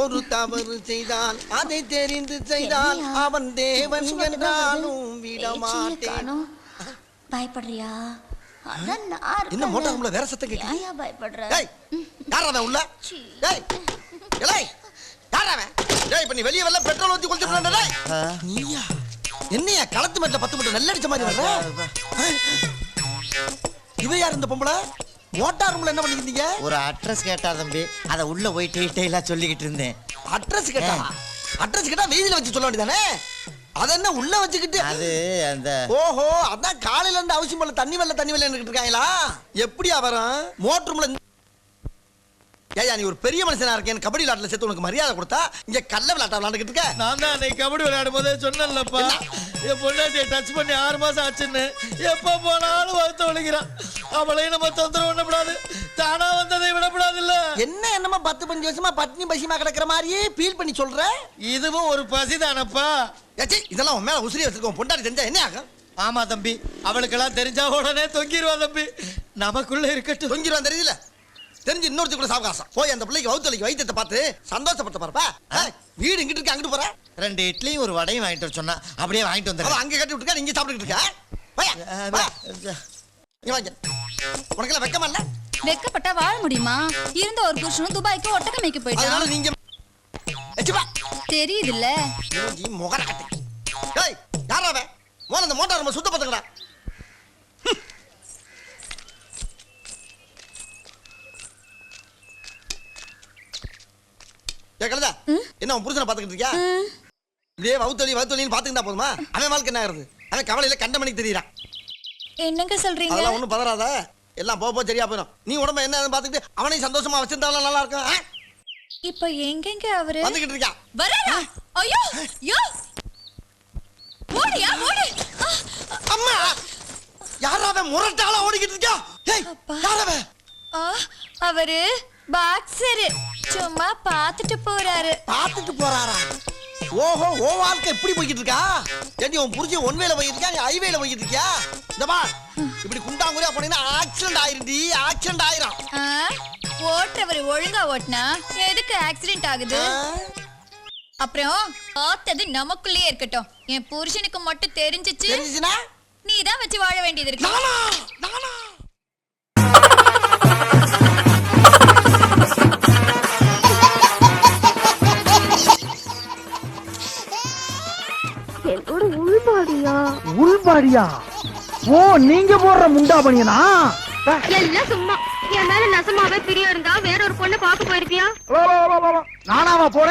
ஒரு தவறு செய்தான் அதை தெரிந்து செய்தான் என்னையா? அவன் தேவன் என்றாலும் வருது. விட பேச்சையே மாட்டேன். காணோம். பயப்படுறியா? என்ன. மோட்டார் ரூம்ல வேற சத்தம் கேக்குது? ஏன்யா பயப்படுற? டேய் யாரா உள்ள. டேய் டேய் இப்ப நீ வெளிய வரல பெட்ரோல் ஊத்தி குளிச்சு போறா டேய். நீயா? என்னையா களத்து மேட்ல மட்டும் நல்ல அடிச்ச மாதிரி வர்ற? இவ யார் இந்த பொம்பளை? மோட்டார் ரூம்ல என்ன பண்ணிக்கிட்டீங்க? ஒரு அட்ரஸ் கேட்டா தம்பி அத உள்ள போய் டீட்டெயிலா சொல்லிக்கிட்டு இருந்தேன். அட்ரஸ் கேட்டா? அட்ரஸ் கேட்டா வீதியில வச்சு சொல்ல வேண்டியதானே? அத என்ன உள்ள வச்சுக்கிட்டு? அது அந்த ஓஹோ அதான் காலையில இருந்து அவசியம் போல தண்ணி வெள்ள தண்ணி வெள்ள இருக்காங்களா? எப்படியா வரும்? மோட்டர் ரூம்ல ஏயா நீ ஒரு பெரிய மனுஷனா இருக்கேன் கபடி விளையாட்டுல சேர்த்து உனக்கு மரியாதை கொடுத்தா இங்க கல்ல விளையாட்டா விளையாண்டுக்கிட்டு இருக்க? நான் தான் அன்னைக்கு கபடி விளையாடும் போதே சொன்னேன்லப்பா என் பொண்டாட்டியை டச் பண்ணி ஆறு மாசம் ஆச்சுன்னு. எப்ப போனாலும் வருத்த ஒழிக்கிறான் அவளையும் நம்ம தொந்தரவு பண்ணக்கூடாது. தானா வந்ததை விடக்கூடாது இல்ல என்ன என்னமோ பத்து பஞ்சு வருஷமா பட்னி பசிமா கிடக்குற மாதிரியே ஃபீல் பண்ணி சொல்ற? இதுவும் ஒரு பசிதானப்பா. ஏச்சி இதெல்லாம் உன் மேல உசிரி வச்சிருக்கோம் பொண்டாடி தெரிஞ்சா என்ன ஆகும்? ஆமா தம்பி அவளுக்கெல்லாம் தெரிஞ்சா உடனே தொங்கிடுவா தம்பி. நமக்குள்ள இருக்கட்டும். தொங்கிடுவான் தெரியுதுல தெரிஞ்சு இன்னொருத்தி கூட சாவகாசம் போய் அந்த பிள்ளைக்கு வவுத்தலைக்கு வைத்தியத்தை பார்த்து சந்தோஷப்பட்ட பாருப்பா வீடு இங்கிட்டு இருக்கு அங்கிட்டு போற? ரெண்டு இட்லியும் ஒரு வடையும் வாங்கிட்டு வர சொன்னா அப்படியே வாங்கிட்டு வந்துடுறேன் அங்க கட்டி விட்டுருக்கா நீங்க சாப்பிட்டுக்கிட்டு இருக்க உனக்கெல்லாம் வெக்கமா இல்ல? வெக்கப்பட்டா வாழ முடியுமா? இருந்த ஒரு புருஷனும் துபாய்க்கு ஒட்டக்க மேய்க்க அதனால போயிட்டான் நீங்க முகர கட்டி? டேய் யாரா அவன்? மோன அந்த மோட்டார் நம்ம சுத்த பத்துங்கடா ஏ கழுதா என்ன உன் புருஷனை பாத்துக்கிட்டு இருக்கியா? இதே வவுத்தொலி வவுத்தொலின்னு பாத்துக்கிட்டா போதுமா? அவன் வாழ்க்கை என்ன ஆகுறது? அவன் கவலையில கண்ட மணிக்கு தெரியறான். என்னங்க சொல்றீங்க? அதெல்லாம் ஒண்ணும் பதறாத. எல்லாம் போக போக சரியா போயிடும். நீ உடம்ப என்ன பாத்துக்கிட்டு அவனையும் சந்தோஷமா வச்சிருந்தாலும் நல்லா இருக்கும்? இப்ப எங்கெங்க அவரு? வந்துகிட்டு இருக்கான் வராரா? ஐயோ யோ ஓடியா ஓடு! அம்மா! யாராவன் முரட்டால ஓடிக்கிட்டு இருக்கா ஏய் ஆ, அவரு பாக்ஸரு சும்மா பாத்துட்டு போறாரு. பார்த்துட்டு போறாரா? ஓஹோ ஓ வாழ்க்கை எப்படி போய்கிட்டு இருக்கா ஏண்டி உன் புரிஞ்சு ஒன் வேல போய்கிட்டு இருக்கா நீ ஹைவேல போய்கிட்டு இருக்கியா இந்த பா இப்படி குண்டாங்குறியா போனீங்கன்னா ஆக்சிடென்ட் ஆயிருண்டி ஆக்சிடென்ட் ஆயிரும். ஓட்டுறவர் ஒழுங்கா ஓட்டுனா எதுக்கு ஆக்சிடென்ட் ஆகுது? அப்புறம் பார்த்தது நமக்குள்ளேயே இருக்கட்டும். என் புருஷனுக்கு மட்டும் தெரிஞ்சிச்சு. நீ தான் வச்சு வாழ வேண்டியது இருக்கு. உள்பாடியா? உள்பாடியா? ஓ நீங்க போடுற முண்டா பனியனா? எல்லாம் சும்மா. என் மேல நசமாவே பிரியம் இருந்தா வேற ஒரு பொண்ணை பார்க்க போயிருப்பியா? நானாவா போறேன்?